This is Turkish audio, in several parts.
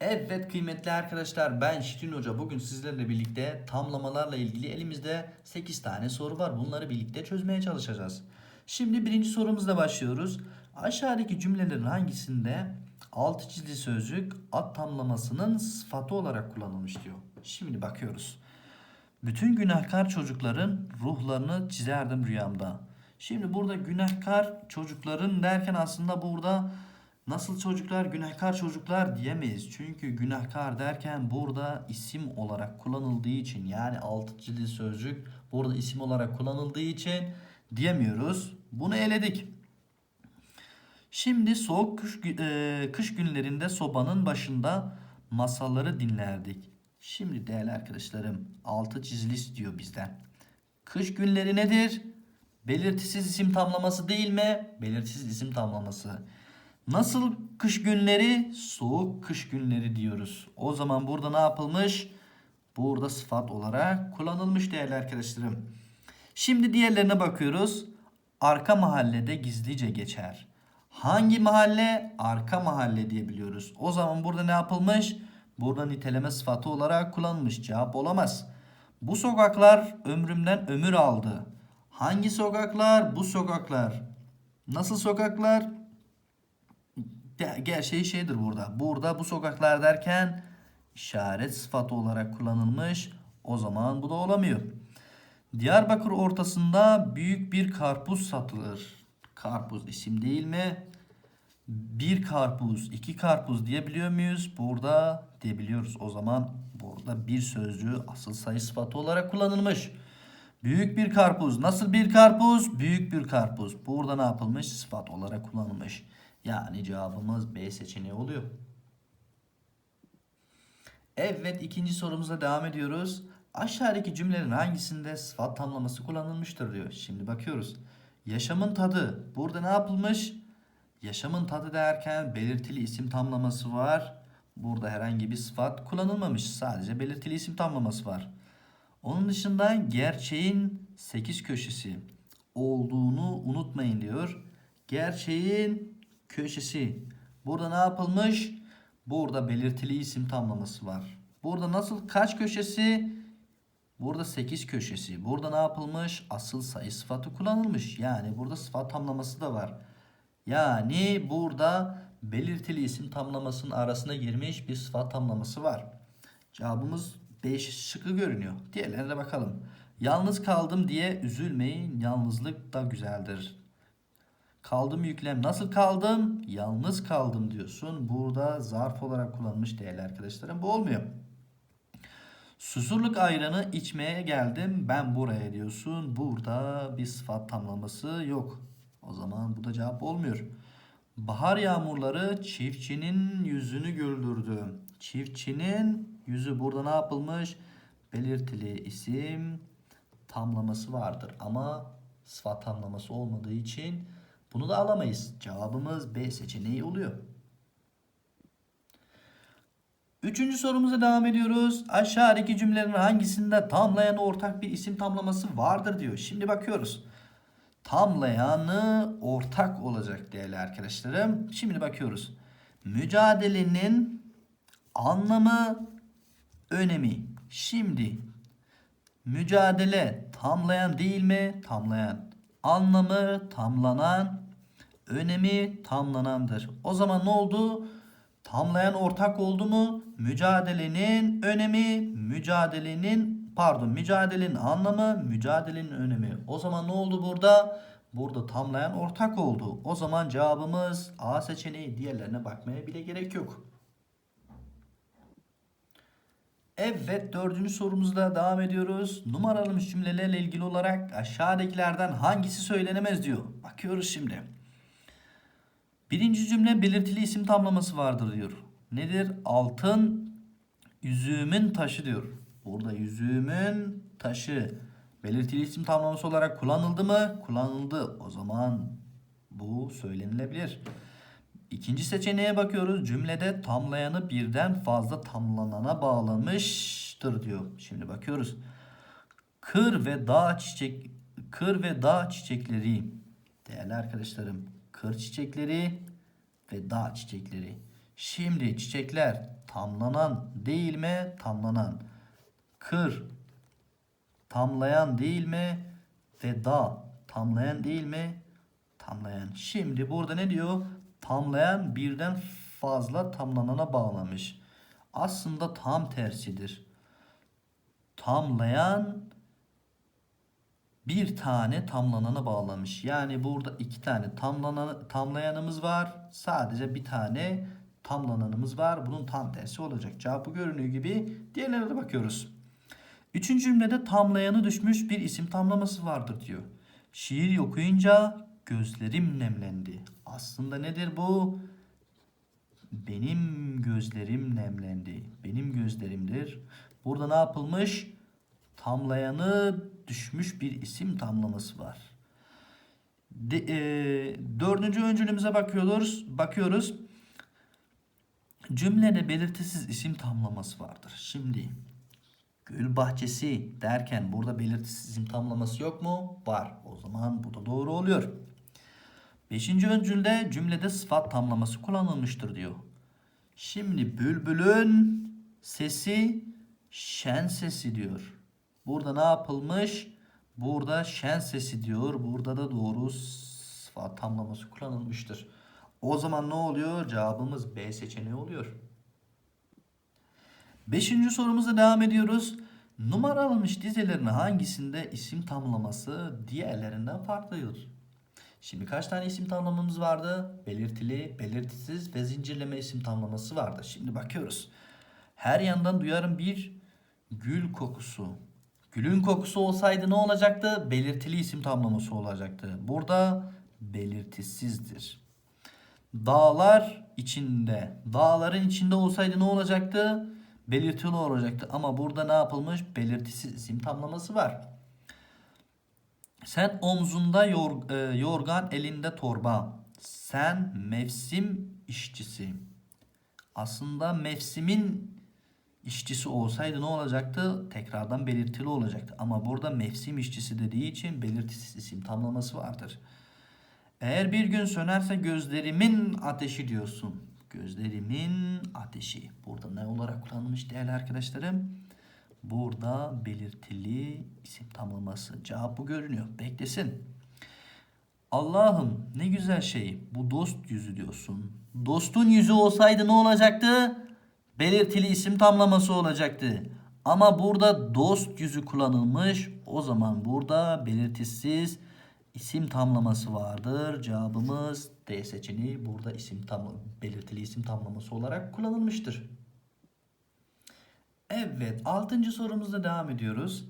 Evet kıymetli arkadaşlar ben Şirin Hoca bugün sizlerle birlikte tamlamalarla ilgili elimizde 8 tane soru var. Bunları birlikte çözmeye çalışacağız. Şimdi birinci sorumuzla başlıyoruz. Aşağıdaki cümlelerin hangisinde altı çizili sözcük ad tamlamasının sıfatı olarak kullanılmış diyor. Şimdi bakıyoruz. Bütün günahkar çocukların ruhlarını çizerdim rüyamda. Şimdi burada günahkar çocukların derken aslında burada nasıl çocuklar günahkar çocuklar diyemeyiz. Çünkü günahkar derken burada isim olarak kullanıldığı için yani altı çizili sözcük burada isim olarak kullanıldığı için diyemiyoruz. Bunu eledik. Şimdi soğuk kış, e, kış günlerinde sobanın başında masalları dinlerdik. Şimdi değerli arkadaşlarım altı çizili istiyor bizden. Kış günleri nedir? Belirtisiz isim tamlaması değil mi? Belirtisiz isim tamlaması. Nasıl kış günleri? Soğuk kış günleri diyoruz. O zaman burada ne yapılmış? Burada sıfat olarak kullanılmış değerli arkadaşlarım. Şimdi diğerlerine bakıyoruz. Arka mahallede gizlice geçer. Hangi mahalle? Arka mahalle diye biliyoruz. O zaman burada ne yapılmış? Burada niteleme sıfatı olarak kullanılmış. Cevap olamaz. Bu sokaklar ömrümden ömür aldı. Hangi sokaklar? Bu sokaklar. Nasıl sokaklar? Gerçeği şeydir burada. Burada bu sokaklar derken işaret sıfatı olarak kullanılmış. O zaman bu da olamıyor. Diyarbakır ortasında büyük bir karpuz satılır. Karpuz isim değil mi? Bir karpuz, iki karpuz diyebiliyor muyuz? Burada diyebiliyoruz. O zaman burada bir sözcüğü asıl sayı sıfatı olarak kullanılmış. Büyük bir karpuz. Nasıl bir karpuz? Büyük bir karpuz. Burada ne yapılmış? Sıfat olarak kullanılmış. Yani cevabımız B seçeneği oluyor. Evet ikinci sorumuza devam ediyoruz. Aşağıdaki cümlelerin hangisinde sıfat tamlaması kullanılmıştır diyor. Şimdi bakıyoruz. Yaşamın tadı. Burada ne yapılmış? Yaşamın tadı derken belirtili isim tamlaması var. Burada herhangi bir sıfat kullanılmamış. Sadece belirtili isim tamlaması var. Onun dışında gerçeğin 8 köşesi olduğunu unutmayın diyor. Gerçeğin köşesi. Burada ne yapılmış? Burada belirtili isim tamlaması var. Burada nasıl kaç köşesi? Burada 8 köşesi. Burada ne yapılmış? Asıl sayı sıfatı kullanılmış. Yani burada sıfat tamlaması da var. Yani burada belirtili isim tamlamasının arasına girmiş bir sıfat tamlaması var. Cevabımız B şıkkı görünüyor. Diğerlerine de bakalım. Yalnız kaldım diye üzülmeyin. Yalnızlık da güzeldir. Kaldım yüklem. Nasıl kaldım? Yalnız kaldım diyorsun. Burada zarf olarak kullanılmış değerli arkadaşlarım. Bu olmuyor. Susurluk ayranı içmeye geldim ben buraya diyorsun. Burada bir sıfat tamlaması yok. O zaman bu da cevap olmuyor. Bahar yağmurları çiftçinin yüzünü güldürdü. Çiftçinin yüzü burada ne yapılmış? Belirtili isim tamlaması vardır. Ama sıfat tamlaması olmadığı için bunu da alamayız. Cevabımız B seçeneği oluyor. Üçüncü sorumuza devam ediyoruz. Aşağıdaki cümlelerin hangisinde tamlayan ortak bir isim tamlaması vardır diyor. Şimdi bakıyoruz. Tamlayanı ortak olacak değerli arkadaşlarım. Şimdi bakıyoruz. Mücadelenin anlamı, önemi. Şimdi mücadele tamlayan değil mi? Tamlayan. Anlamı tamlanan, önemi tamlanandır. O zaman ne oldu? Tamlayan ortak oldu mu? Mücadelenin önemi, mücadelenin pardon, mücadelenin anlamı, mücadelenin önemi. O zaman ne oldu burada? Burada tamlayan ortak oldu. O zaman cevabımız A seçeneği. Diğerlerine bakmaya bile gerek yok. Evet dördüncü sorumuzda devam ediyoruz. Numaralanmış cümlelerle ilgili olarak aşağıdakilerden hangisi söylenemez diyor. Bakıyoruz şimdi. Birinci cümle belirtili isim tamlaması vardır diyor. Nedir? Altın yüzüğümün taşı diyor. Burada yüzüğümün taşı belirtili isim tamlaması olarak kullanıldı mı? Kullanıldı. O zaman bu söylenilebilir. İkinci seçeneğe bakıyoruz. Cümlede tamlayanı birden fazla tamlanana bağlamıştır diyor. Şimdi bakıyoruz. Kır ve dağ çiçek kır ve dağ çiçekleri değerli arkadaşlarım kır çiçekleri ve dağ çiçekleri. Şimdi çiçekler tamlanan değil mi? Tamlanan. Kır tamlayan değil mi? Ve da tamlayan değil mi? Tamlayan. Şimdi burada ne diyor? Tamlayan birden fazla tamlanana bağlamış. Aslında tam tersidir. Tamlayan bir tane tamlanana bağlamış. Yani burada iki tane tamlanan, tamlayanımız var. Sadece bir tane tamlananımız var. Bunun tam tersi olacak. Cevabı görünüyor gibi. Diğerlerine de bakıyoruz. Üçüncü cümlede tamlayanı düşmüş bir isim tamlaması vardır diyor. Şiir okuyunca gözlerim nemlendi. Aslında nedir bu? Benim gözlerim nemlendi. Benim gözlerimdir. Burada ne yapılmış? Tamlayanı düşmüş bir isim tamlaması var. De, e, dördüncü öncülümüze bakıyoruz. Bakıyoruz. Cümlede belirtisiz isim tamlaması vardır. Şimdi gül bahçesi derken burada belirtisiz isim tamlaması yok mu? Var. O zaman bu da doğru oluyor. Beşinci öncülde cümlede sıfat tamlaması kullanılmıştır diyor. Şimdi bülbülün sesi şen sesi diyor. Burada ne yapılmış? Burada şen sesi diyor. Burada da doğru sıfat tamlaması kullanılmıştır. O zaman ne oluyor? Cevabımız B seçeneği oluyor. Beşinci sorumuza devam ediyoruz. Numaralamış dizelerin hangisinde isim tamlaması diğerlerinden farklıdır? Şimdi kaç tane isim tamlamamız vardı? Belirtili, belirtisiz ve zincirleme isim tamlaması vardı. Şimdi bakıyoruz. Her yandan duyarım bir gül kokusu. Gülün kokusu olsaydı ne olacaktı? Belirtili isim tamlaması olacaktı. Burada belirtisizdir. Dağlar içinde. Dağların içinde olsaydı ne olacaktı? Belirtili olacaktı. Ama burada ne yapılmış? Belirtisiz isim tamlaması var. Sen omzunda yor, e, yorgan elinde torba. Sen mevsim işçisi. Aslında mevsimin işçisi olsaydı ne olacaktı? Tekrardan belirtili olacaktı. Ama burada mevsim işçisi dediği için belirtisiz isim tamlaması vardır. Eğer bir gün sönerse gözlerimin ateşi diyorsun. Gözlerimin ateşi. Burada ne olarak kullanılmış değerli arkadaşlarım? Burada belirtili isim tamlaması. Cevap bu görünüyor. Beklesin. Allah'ım ne güzel şey. Bu dost yüzü diyorsun. Dostun yüzü olsaydı ne olacaktı? Belirtili isim tamlaması olacaktı. Ama burada dost yüzü kullanılmış. O zaman burada belirtisiz isim tamlaması vardır. Cevabımız D seçeneği burada isim tam belirtili isim tamlaması olarak kullanılmıştır. Evet, altıncı sorumuzda devam ediyoruz.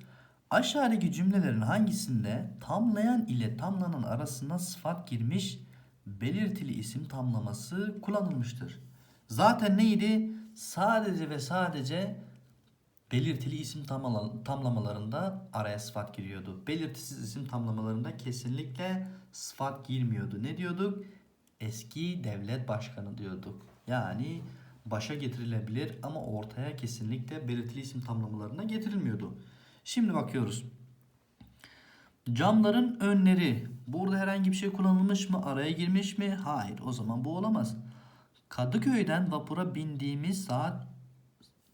Aşağıdaki cümlelerin hangisinde tamlayan ile tamlanan arasına sıfat girmiş belirtili isim tamlaması kullanılmıştır? Zaten neydi? Sadece ve sadece belirtili isim tamla- tamlamalarında araya sıfat giriyordu. Belirtisiz isim tamlamalarında kesinlikle sıfat girmiyordu. Ne diyorduk? Eski devlet başkanı diyorduk. Yani başa getirilebilir ama ortaya kesinlikle belirtili isim tamlamalarına getirilmiyordu. Şimdi bakıyoruz. Camların önleri. Burada herhangi bir şey kullanılmış mı? Araya girmiş mi? Hayır. O zaman bu olamaz. Kadıköy'den vapura bindiğimiz saat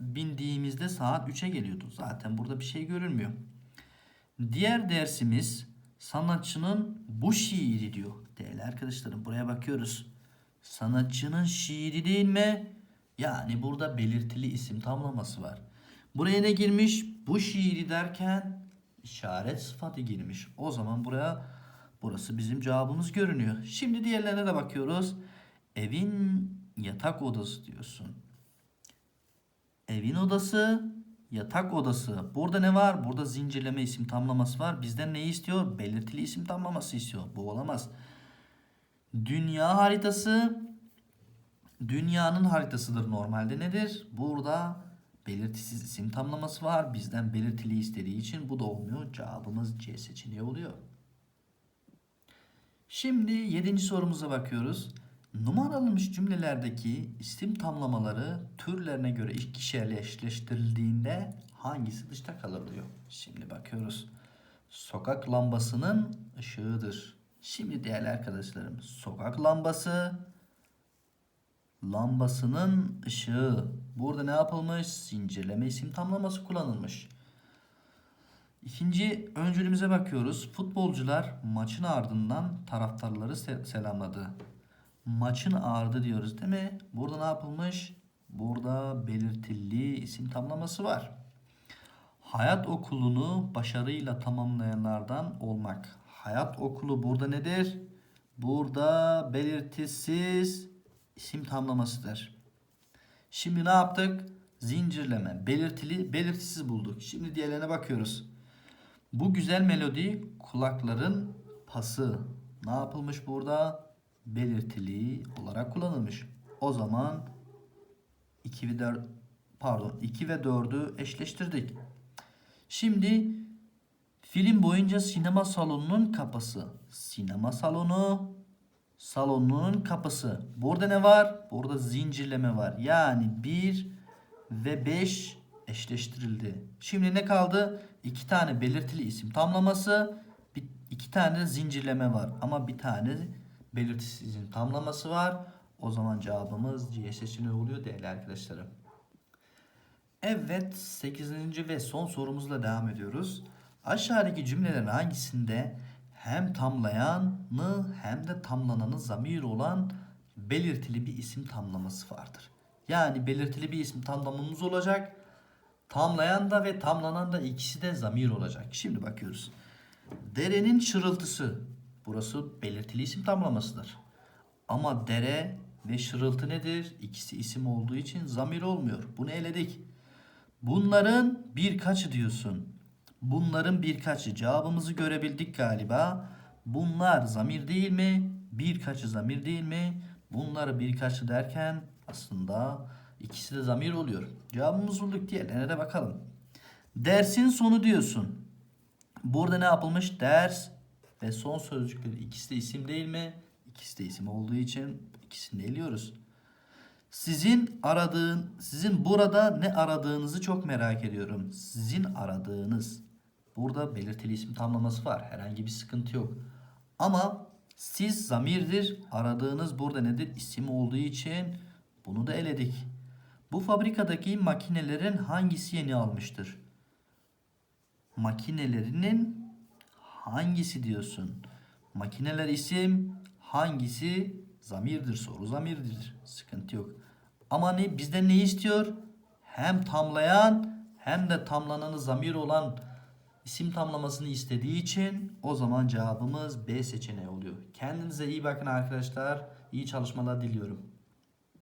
bindiğimizde saat 3'e geliyordu. Zaten burada bir şey görülmüyor. Diğer dersimiz sanatçının bu şiiri diyor. Değerli arkadaşlarım buraya bakıyoruz. Sanatçının şiiri değil mi? Yani burada belirtili isim tamlaması var. Buraya ne girmiş? Bu şiiri derken işaret sıfatı girmiş. O zaman buraya burası bizim cevabımız görünüyor. Şimdi diğerlerine de bakıyoruz. Evin yatak odası diyorsun. Evin odası, yatak odası. Burada ne var? Burada zincirleme isim tamlaması var. Bizden ne istiyor? Belirtili isim tamlaması istiyor. Bu olamaz. Dünya haritası dünyanın haritasıdır normalde nedir? Burada belirtisiz isim tamlaması var. Bizden belirtili istediği için bu da olmuyor. Cevabımız C seçeneği oluyor. Şimdi yedinci sorumuza bakıyoruz. Numaralanmış cümlelerdeki isim tamlamaları türlerine göre ikişerleştirildiğinde hangisi dışta kalır diyor. Şimdi bakıyoruz. Sokak lambasının ışığıdır. Şimdi değerli arkadaşlarım sokak lambası lambasının ışığı. Burada ne yapılmış? Zincirleme isim tamlaması kullanılmış. İkinci öncülümüze bakıyoruz. Futbolcular maçın ardından taraftarları se- selamladı. Maçın ardı diyoruz değil mi? Burada ne yapılmış? Burada belirtili isim tamlaması var. Hayat okulunu başarıyla tamamlayanlardan olmak. Hayat okulu burada nedir? Burada belirtisiz isim tamlamasıdır. Şimdi ne yaptık? Zincirleme, belirtili, belirtisiz bulduk. Şimdi diğerlerine bakıyoruz. Bu güzel melodi kulakların pası. Ne yapılmış burada? Belirtili olarak kullanılmış. O zaman 2 ve 4 pardon 2 ve 4'ü eşleştirdik. Şimdi film boyunca sinema salonunun kapısı. Sinema salonu salonunun kapısı. Burada ne var? Burada zincirleme var. Yani 1 ve 5 eşleştirildi. Şimdi ne kaldı? İki tane belirtili isim tamlaması, bir, iki tane de zincirleme var. Ama bir tane belirtisiz isim tamlaması var. O zaman cevabımız C seçeneği oluyor değerli arkadaşlarım. Evet 8. ve son sorumuzla devam ediyoruz. Aşağıdaki cümlelerin hangisinde hem tamlayanı hem de tamlananı zamir olan belirtili bir isim tamlaması vardır? Yani belirtili bir isim tamlamamız olacak. Tamlayan da ve tamlanan da ikisi de zamir olacak. Şimdi bakıyoruz. Derenin şırıltısı. Burası belirtili isim tamlamasıdır. Ama dere ve şırıltı nedir? İkisi isim olduğu için zamir olmuyor. Bunu eledik. Bunların birkaçı diyorsun. Bunların birkaçı. Cevabımızı görebildik galiba. Bunlar zamir değil mi? Birkaçı zamir değil mi? Bunları birkaçı derken aslında ikisi de zamir oluyor. Cevabımızı bulduk diğerlerine de bakalım. Dersin sonu diyorsun. Burada ne yapılmış? Ders ve son sözcükleri ikisi de isim değil mi? İkisi de isim olduğu için ikisini eliyoruz. Sizin aradığın, sizin burada ne aradığınızı çok merak ediyorum. Sizin aradığınız. Burada belirtili isim tamlaması var. Herhangi bir sıkıntı yok. Ama siz zamirdir. Aradığınız burada nedir? İsim olduğu için bunu da eledik. Bu fabrikadaki makinelerin hangisi yeni almıştır? Makinelerinin hangisi diyorsun? Makineler isim, hangisi zamirdir? Soru zamirdir. Sıkıntı yok. Ama ne bizden ne istiyor? Hem tamlayan hem de tamlananı zamir olan isim tamlamasını istediği için o zaman cevabımız B seçeneği oluyor. Kendinize iyi bakın arkadaşlar. İyi çalışmalar diliyorum.